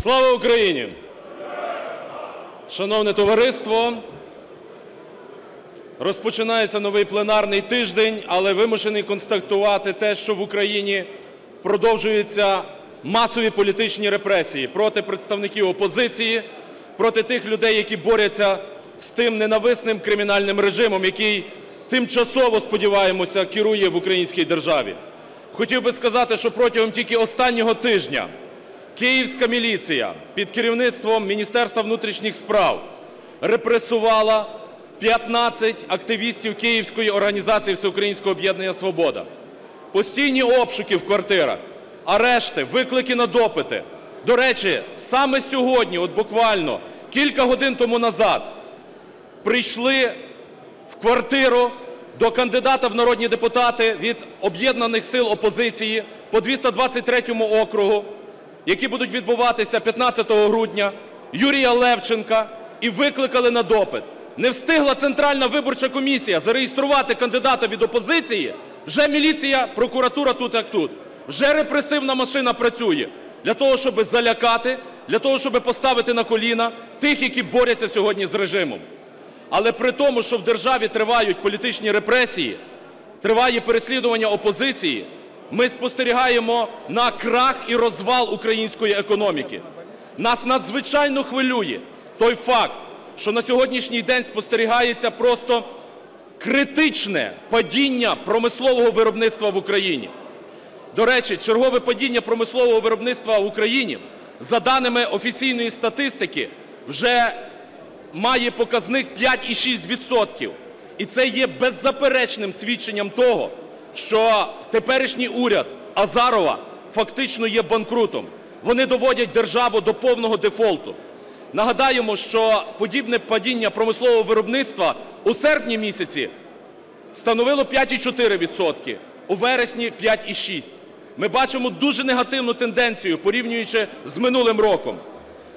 Слава Україні! Шановне товариство, розпочинається новий пленарний тиждень, але вимушений констатувати те, що в Україні продовжуються масові політичні репресії проти представників опозиції, проти тих людей, які борються з тим ненависним кримінальним режимом, який тимчасово, сподіваємося, керує в українській державі. Хотів би сказати, що протягом тільки останнього тижня київська міліція під керівництвом Міністерства внутрішніх справ репресувала 15 активістів Київської організації Всеукраїнського об'єднання "Свобода". Постійні обшуки в квартирах, арешти, виклики на допити. До речі, саме сьогодні, от буквально кілька годин тому назад, прийшли в квартиру до кандидата в народні депутати від об'єднаних сил опозиції по 223 округу, які будуть відбуватися 15 грудня, Юрія Левченка, і викликали на допит. Не встигла Центральна виборча комісія зареєструвати кандидата від опозиції, вже міліція, прокуратура тут як тут, вже репресивна машина працює для того, щоб залякати, для того, щоб поставити на коліна тих, які борються сьогодні з режимом. Але при тому, що в державі тривають політичні репресії, триває переслідування опозиції, ми спостерігаємо на крах і розвал української економіки. Нас надзвичайно хвилює той факт, що на сьогоднішній день спостерігається просто критичне падіння промислового виробництва в Україні. До речі, чергове падіння промислового виробництва в Україні, за даними офіційної статистики, вже має показник 5,6 відсотків. І це є беззаперечним свідченням того, що теперішній уряд Азарова фактично є банкрутом. Вони доводять державу до повного дефолту. Нагадаємо, що подібне падіння промислового виробництва у серпні місяці становило 5,4 відсотки, у вересні – 5,6%. Ми бачимо дуже негативну тенденцію, порівнюючи з минулим роком.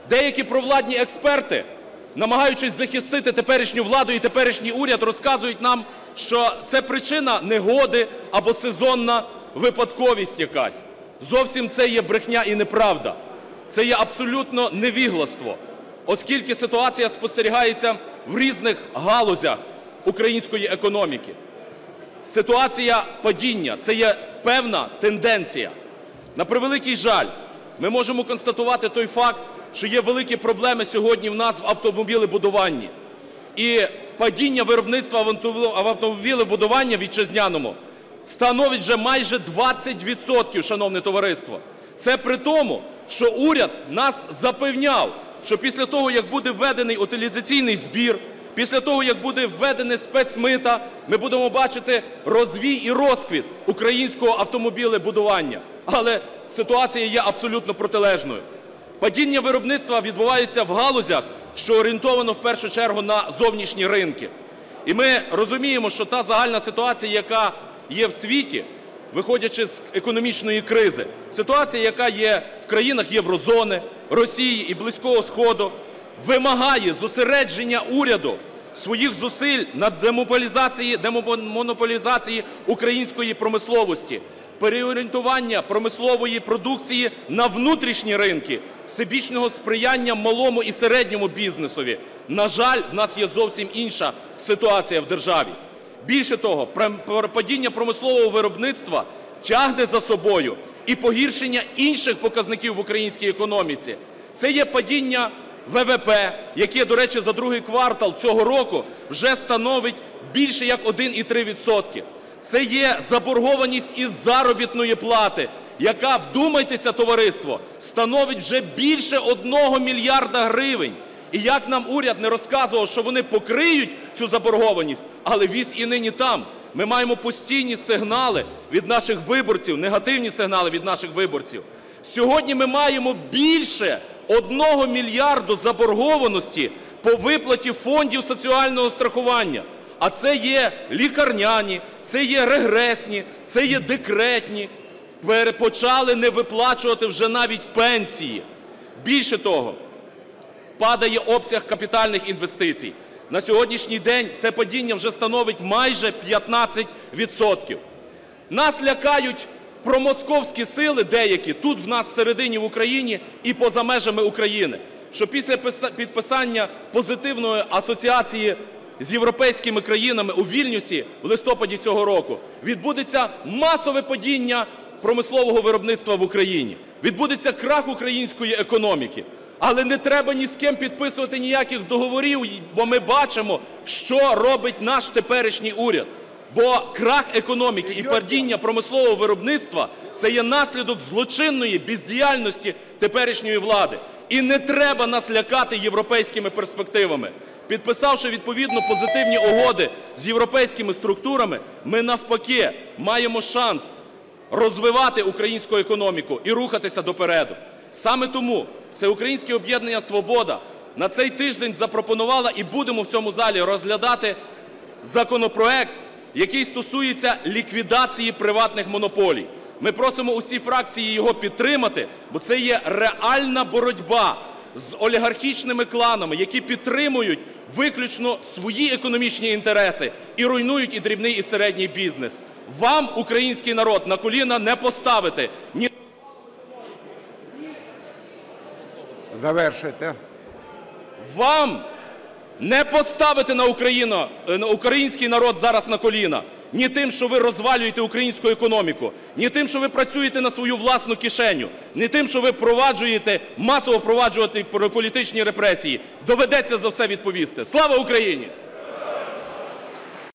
Деякі провладні експерти, намагаючись захистити теперішню владу і теперішній уряд, розказують нам, що це причина негоди або сезонна випадковість якась. Зовсім це є брехня і неправда. Це є абсолютно невігластво, оскільки ситуація спостерігається в різних галузях української економіки. Ситуація падіння – це є певна тенденція. На превеликий жаль, ми можемо констатувати той факт, що є великі проблеми сьогодні в нас в автомобілебудуванні. І падіння виробництва в автомобілебудуванні вітчизняному становить вже майже 20 відсотків, шановне товариство. Це при тому, що уряд нас запевняв, що після того, як буде введений утилізаційний збір, після того, як буде введені спецмита, ми будемо бачити розвій і розквіт українського автомобілебудування. Але ситуація є абсолютно протилежною. Падіння виробництва відбувається в галузях, що орієнтовано в першу чергу на зовнішні ринки. І ми розуміємо, що та загальна ситуація, яка є в світі, виходячи з економічної кризи, ситуація, яка є в країнах Єврозони, Росії і Близького Сходу, вимагає зосередження уряду своїх зусиль на демонополізації, української промисловості, переорієнтування промислової продукції на внутрішні ринки, всебічного сприяння малому і середньому бізнесові. На жаль, в нас є зовсім інша ситуація в державі. Більше того, падіння промислового виробництва тягне за собою і погіршення інших показників в українській економіці. Це є падіння ВВП, яке, до речі, за другий квартал цього року вже становить більше як 1,3 відсотки. Це є заборгованість із заробітної плати, яка, вдумайтеся, товариство, становить вже більше 1 мільярда гривень. І як нам уряд не розказував, що вони покриють цю заборгованість, але віз і нині там. Ми маємо постійні сигнали від наших виборців, негативні сигнали від наших виборців. Сьогодні ми маємо більше 1 мільярду заборгованості по виплаті фондів соціального страхування. А це є лікарняні, це є регресні, це є декретні. Почали не виплачувати вже навіть пенсії. Більше того, падає обсяг капітальних інвестицій. На сьогоднішній день це падіння вже становить майже 15 відсотків. Нас лякають промосковські сили деякі тут в нас всередині в Україні і поза межами України. Що після підписання позитивної асоціації з європейськими країнами у Вільнюсі в листопаді цього року відбудеться масове падіння промислового виробництва в Україні, відбудеться крах української економіки. Але не треба ні з ким підписувати ніяких договорів, бо ми бачимо, що робить наш теперішній уряд. Бо крах економіки і падіння промислового виробництва – це є наслідок злочинної бездіяльності теперішньої влади. І не треба нас лякати європейськими перспективами. Підписавши відповідно позитивні угоди з європейськими структурами, ми навпаки маємо шанс розвивати українську економіку і рухатися допереду. Саме тому Всеукраїнське об'єднання "Свобода" на цей тиждень запропонувало і будемо в цьому залі розглядати законопроект, який стосується ліквідації приватних монополій. Ми просимо усі фракції його підтримати, бо це є реальна боротьба з олігархічними кланами, які підтримують виключно свої економічні інтереси і руйнують і дрібний, і середній бізнес. Вам, український народ, на коліна не поставити ні Завершуйте. Вам не поставити на Україну, е, на український народ зараз на коліна ні тим, що ви розвалюєте українську економіку, ні тим, що ви працюєте на свою власну кишеню, ні тим, що ви впроваджуєте, масово впроваджуєте політичні репресії. Доведеться за все відповісти. Слава Україні!